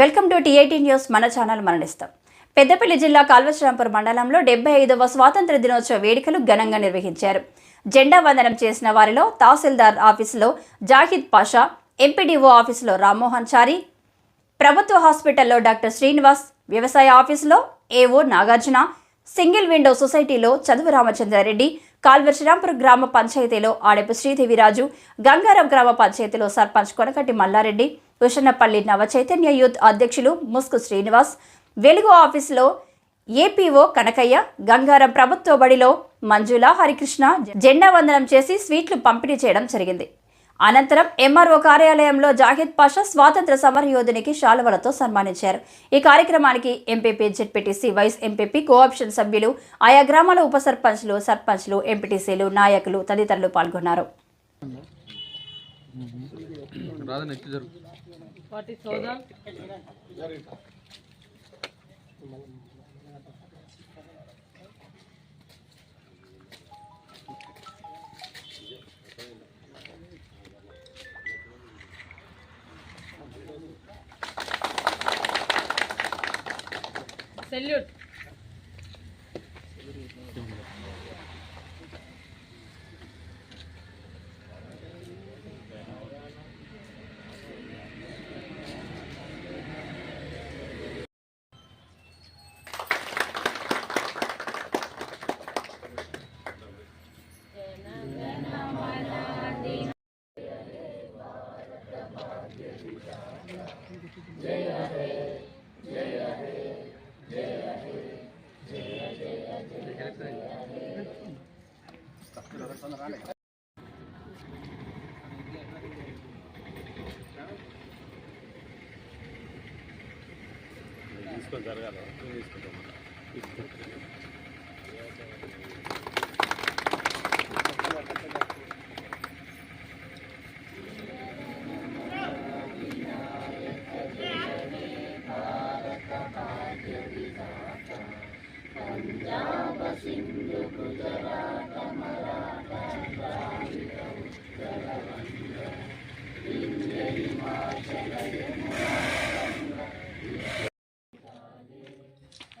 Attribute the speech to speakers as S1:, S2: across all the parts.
S1: Welcome to TIT news. మన channel మరణిస్తాం. పెద్దపల్లి జిల్లా కాల్వశ్రాంపూర్ మండలంలో డెబ్బై ఐదవ స్వాతంత్ర దినోత్సవ వేడుకలు ఘనంగా నిర్వహించారు. జెండా వందనం చేసిన వారిలో తహసీల్దార్ ఆఫీసులో జాహిద్ పాషా ఎంపీడీఓ ఆఫీసులో రామ్మోహన్ చారి ప్రభుత్వ హాస్పిటల్లో డాక్టర్ శ్రీనివాస్ వ్యవసాయ ఆఫీసులో ఏఓ నాగార్జున సింగిల్ విండో సొసైటీలో చదువు రామచంద్రారెడ్డి కాల్వర్ శ్రీరాంపూర్ గ్రామ పంచాయతీలో ఆడెపు శ్రీదేవిరాజు గంగారం గ్రామ పంచాయతీలో సర్పంచ్ కొనకటి మల్లారెడ్డి ఉషన్నపల్లి నవ చైతన్య యూత్ అధ్యక్షులు ముస్కు శ్రీనివాస్ వెలుగు ఆఫీసులో ఏపీఓ కనకయ్య గంగారం ప్రభుత్వ బడిలో మంజుల హరికృష్ణ జెండా వందనం చేసి స్వీట్లు పంపిణీ చేయడం జరిగింది. అనంతరం ఎంఆర్ఓ కార్యాలయంలో జాహిద్ పాషా స్వాతంత్ర సమరయోధునికి శాలువలతో సన్మానించారు. ఈ కార్యక్రమానికి MPP ZPTC vice MPP cooption సభ్యులు ఆయా గ్రామాల ఉప సర్పంచ్లు సర్పంచ్లు ఎంపీటీసీలు నాయకులు తదితరులు పాల్గొన్నారు.
S2: రాదని ఎత్తి జరుగు
S3: వాటి సోదా salute Ya, ya, ya, ya, ya, ya, ya, ya,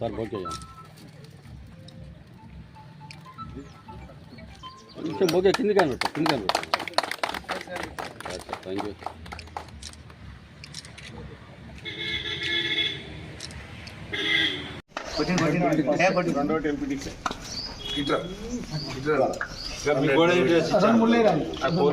S4: sir बोल के जाए इसे मोगे किन्नी का नोट किन्नी का नोट अच्छा थैंक यू
S5: రెండోటి ఎంపీటీ ఇట్లా ఇట్లా గోడ గోడ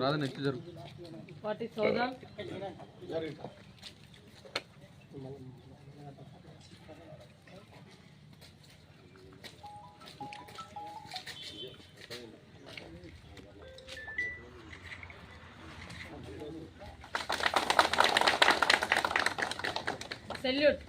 S2: రాధన ఎత్తు జరుగు
S3: వాటి సోదా సెల్యూట్